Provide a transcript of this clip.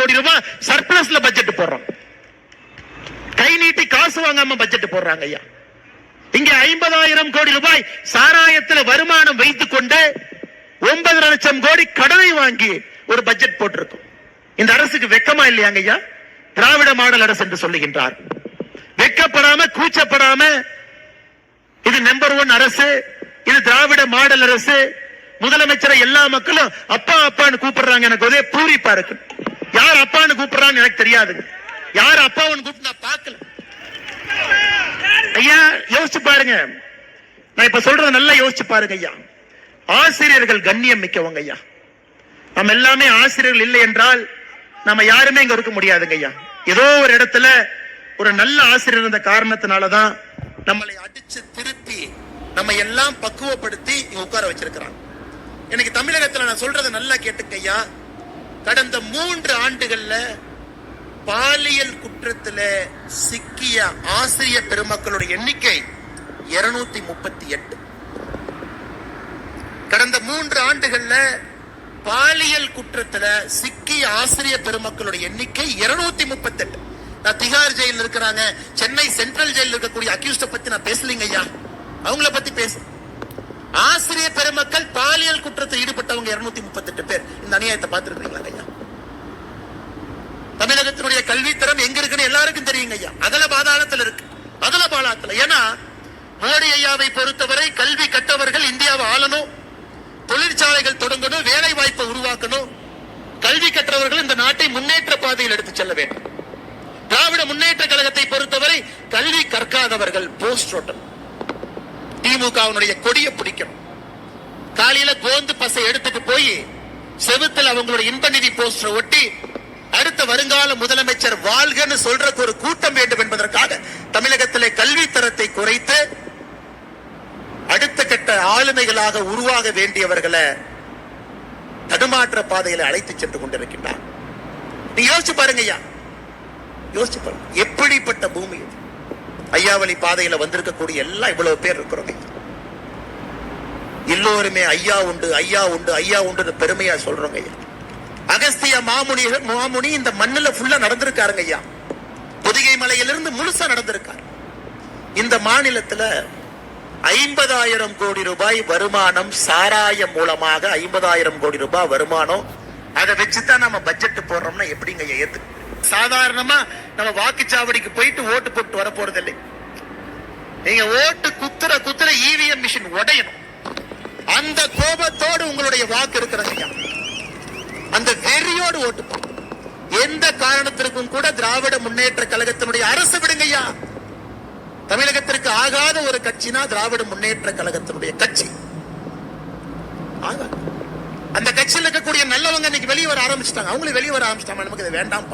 கோடி ரூபாய் சர்பிளஸ்ல பட்ஜெட் போடுறோம். கை நீட்டி காசு வாங்காம பட்ஜெட் போடுறாங்க ஐயா. இங்க ஐம்பதாயிரம் கோடி ரூபாய் சாராயத்துல வருமானம் வைத்துக் கொண்டு ஒன்பது லட்சம் கோடி கடனை வாங்கி ஒரு பட்ஜெட் போட்டிருக்கும். இந்த அரசுக்கு வெக்கமா இல்லையாங்க ஐயா? திராவிட மாடல் அரசு என்று சொல்லுகின்றார். வெக்கப்படாம கூச்சப்படாம இது நம்பர் ஒன் அரசு இது திராவிட மாடல் அரசு முதலமைச்சரை எல்லா மக்களும் அப்பா அப்பான்னு கூப்பிடுறாங்க எனக்கு ஒரே பூரிப்பா இருக்கு. யார் அப்பான்னு கூப்பிடுறான்னு எனக்கு தெரியாது. யார் அப்பாவுன்னு கூப்பிட்டு நான் பார்க்கல. ஐயா யோசிச்சு பாருங்க. நான் இப்ப சொல்றத நல்லா யோசிச்சு பாருங்க ஐயா. ஆசிரியர்கள் கண்ணியம் மிக்கவங்க ஐயா. நம்ம எல்லாமே ஆசிரியர்கள் இல்லை என்றால் நம்ம யாருமே இங்க இருக்க முடியாதுங்க ஐயா. ஏதோ ஒரு இடத்துல ஒரு நல்ல ஆசிரியர் இருந்த காரணத்தினாலதான் நம்மளை அடிச்சு திருப்பி நம்ம எல்லாம் பக்குவப்படுத்தி இங்க உட்கார வச்சிருக்கிறாங்க. எனக்கு தமிழகத்துல நான் சொல்றதை நல்லா கேட்டுக்கையா ஐயா. கடந்த மூன்று ஆண்டுகள்ல பாலியல் குற்றத்துல சிக்கிய ஆசிரிய பெருமக்களுடைய எண்ணிக்கை இருநூத்தி முப்பத்தி எட்டு. கடந்த மூன்று ஆண்டுகள்ல பாலியல் குற்றத்துல சிக்கிய ஆசிரிய பெருமக்களுடைய எண்ணிக்கை இருநூத்தி முப்பத்தி எட்டு. நான் திகார் ஜெயில இருக்கிறாங்க. சென்னை சென்ட்ரல் ஜெயில இருக்கக்கூடிய அக்யூஸ்ட பத்தி நான் பேசலீங்க ஐயா. அவங்கள பத்தி பேச. ஆசிரிய பெருமக்கள் பாலியல் குற்றத்தில் ஈடுபட்டவங்க இருநூத்தி முப்பத்தி எட்டு பேர். இந்த அநியாயத்தை பார்த்திருக்கீங்களா ஐயா? தமிழகத்தினுடைய கல்வித்தரம் எங்க இருக்குன்னு எல்லாருக்கும் தெரியுங்க ஐயா. அகல பாதாளத்துல இருக்கு. அகல பாதாளத்துல ஏன்னா மோடி ஐயாவை பொறுத்தவரை கல்வி கற்றவர்கள் இந்தியாவை ஆளணும் தொழிற்சாலைகள் தொடங்கணும் வேலை வாய்ப்பை உருவாக்கணும். கல்வி கற்றவர்கள் இந்த நாட்டை முன்னேற்ற பாதையில் எடுத்து செல்ல வேண்டும். திராவிட முன்னேற்ற கழகத்தை பொறுத்தவரை கல்வி கற்காதவர்கள் போஸ்ட் ஓட்டணும் திமுகவினுடைய கொடியை பிடிக்கணும் காலையில கோந்து பசை எடுத்துட்டு போய் செவுத்துல அவங்களோட இன்ப நிதி போஸ்டர் ஒட்டி அடுத்த வருங்கால முதலமைச்சர் வாழ்கன்னு சொல்றதுக்கு ஒரு கூட்டம் வேண்டும் என்பதற்காக தமிழகத்திலே கல்வி தரத்தை குறைத்து அடுத்த கட்ட ஆளுமைகளாக உருவாக வேண்டியவர்களை தடுமாற்ற பாதையில அழைத்து சென்று கொண்டிருக்கின்றார். நீ யோசிச்சு பாருங்க ஐயா. யோசிச்சு பாருங்க. எப்படிப்பட்ட பூமி இது? ஐயாவளி பாதையில வந்திருக்கக்கூடிய எல்லாம் இவ்வளவு பேர் இருக்கிறோம் ஐயா. எல்லோருமே ஐயா உண்டு ஐயா உண்டு ஐயா உண்டு பெருமையா சொல்றோங்க ஐயா. அகஸ்திய மாமுனி மாமுனி இந்த மண்ணில் ஃபுல்லா நடந்திருக்காருங்க ஐயா. பொதிகை மலையிலிருந்து முழுசா நடந்திருக்காரு. இந்த மாநிலத்துல ஐம்பதாயிரம் கோடி ரூபாய் வருமானம் சாராயம் மூலமாக ஐம்பதாயிரம் கோடி ரூபாய் வருமானம். அதை வச்சுதான் நம்ம பட்ஜெட் போடுறோம்னா எப்படிங்க ஐயா ஏத்து? சாதாரணமா நம்ம வாக்குச்சாவடிக்கு போயிட்டு ஓட்டு போட்டு வர போறது இல்லை நீங்க ஓட்டு குத்துற குத்துற இவிஎம் மிஷின் உடையணும். அந்த கோபத்தோடு உங்களுடைய வாக்கு இருக்கிறது ஐயா அந்த வெறியோடு ஓட்டு எந்த காரணத்திற்கும் கூட திராவிட முன்னேற்ற கழகத்தினுடைய அரசு விடுங்கய்யா. தமிழகத்திற்கு ஆகாத ஒரு கட்சினா திராவிட முன்னேற்ற கழகத்தினுடைய கட்சி. அந்த கட்சியில் இருக்கக்கூடிய நல்லவங்க இன்னைக்கு வெளியே வர ஆரம்பிச்சிட்டாங்க. அவங்களும் வெளியே வர ஆரம்பிச்சிட்டாங்க. நமக்கு இது வேண்டாம்